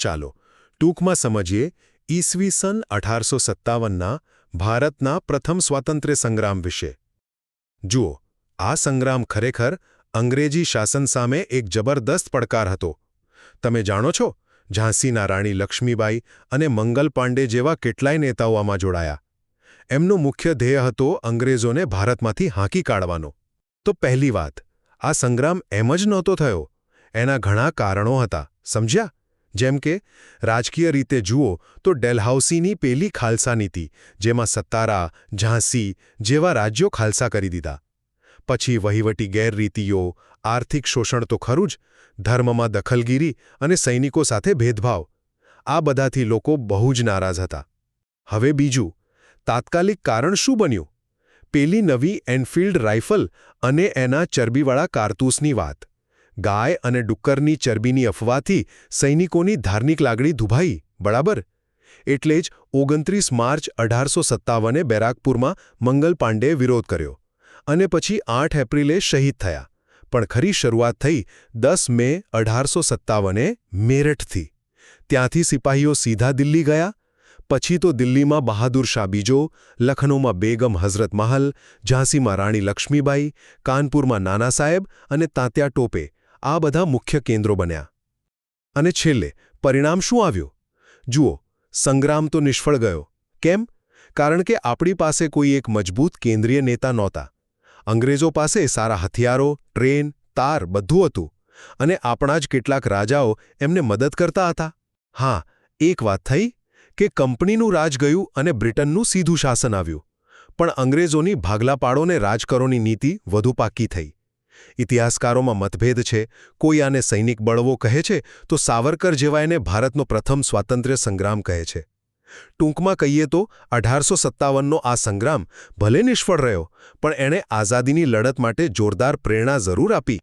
ચાલો, ટૂંકમાં સમજીએ, ઈસવી સન અઢારસો સત્તાવનના ભારતના પ્રથમ સ્વાતંત્ર્ય સંગ્રામ વિશે. જુઓ, આ સંગ્રામ ખરેખર અંગ્રેજી શાસન સામે એક જબરદસ્ત પડકાર હતો. તમે જાણો છો, ઝાંસીના રાણી લક્ષ્મીબાઈ અને મંગલ પાંડે જેવા કેટલાય નેતાઓ આમાં જોડાયા. એમનો મુખ્ય ધ્યેય હતો અંગ્રેજોને ભારતમાંથી હાંકી કાઢવાનો. તો પહેલી વાત, આ સંગ્રામ એમ જ નહોતો થયો. એના ઘણા કારણો હતા, સમજ્યા? જેમ કે, રાજકીય રીતે જુઓ તો ડેલહાઉસીની પેલી ખાલસા નીતિ, જેમાં સત્તારા, ઝાંસી જેવા રાજ્યો ખાલસા કરી દીધા. પછી વહીવટી ગેરરીતિઓ, આર્થિક શોષણ તો ખરું જ, ધર્મમાં દખલગીરી અને સૈનિકો સાથે ભેદભાવ, આ બધાથી લોકો બહુ જ નારાજ હતા. હવે બીજું, તાત્કાલિક કારણ શું બન્યું? પેલી નવી એનફિલ્ડ રાઇફલ અને એના ચરબીવાળા કારતૂસની વાત. ગાય અને ડુક્કરની ચરબીની અફવાથી સૈનિકોની ધાર્મિક લાગણી દુભાઈ, બરાબર? એટલે જ ઓગણત્રીસ માર્ચ અઢારસો સત્તાવને બેરાકપુરમાં મંગલ પાંડેએ વિરોધ કર્યો અને પછી આઠ એપ્રિલે શહીદ થયા. પણ ખરી શરૂઆત થઈ દસ મે અઢારસો સત્તાવને મેરઠથી. ત્યાંથી સિપાહીઓ સીધા દિલ્હી ગયા. પછી તો દિલ્હીમાં બહાદુર શાહ બીજો, લખનૌમાં બેગમ હઝરત મહલ, ઝાંસીમાં રાણી લક્ષ્મીબાઈ, કાનપુરમાં નાના સાહેબ અને તાત્યા ટોપે આ બધા મુખ્ય કેન્દ્રો બન્યા. અને છેલ્લે, પરિણામ શું આવ્યું? જુઓ, સંગ્રામ તો નિષ્ફળ ગયો. કેમ? કારણ કે આપણી પાસે કોઈ એક મજબૂત કેન્દ્રીય નેતા નહોતા. અંગ્રેજો પાસે સારા હથિયારો, ટ્રેન, તાર બધું હતું. અને આપણા જ કેટલાક રાજાઓ એમને મદદ કરતા હતા. હા, એક વાત થઈ, કે કંપનીનું રાજ ગયું અને બ્રિટનનું સીધું શાસન આવ્યું. પણ અંગ્રેજોની ભાગલાપાડોને રાજકરોની નીતિ વધુ પાકી થઈ. ઇતિહાસકારોમાં મતભેદ છે. કોઈ આને સૈનિક બળવો કહે છે, તો સાવરકર જેવા એને ભારતનો પ્રથમ સ્વાતંત્ર્ય સંગ્રામ કહે છે. ટૂંકમાં કહીએ તો, અઢારસો સત્તાવનનો આ સંગ્રામ ભલે નિષ્ફળ રહ્યો, પણ એણે આઝાદીની લડત માટે જોરદાર પ્રેરણા જરૂર આપી.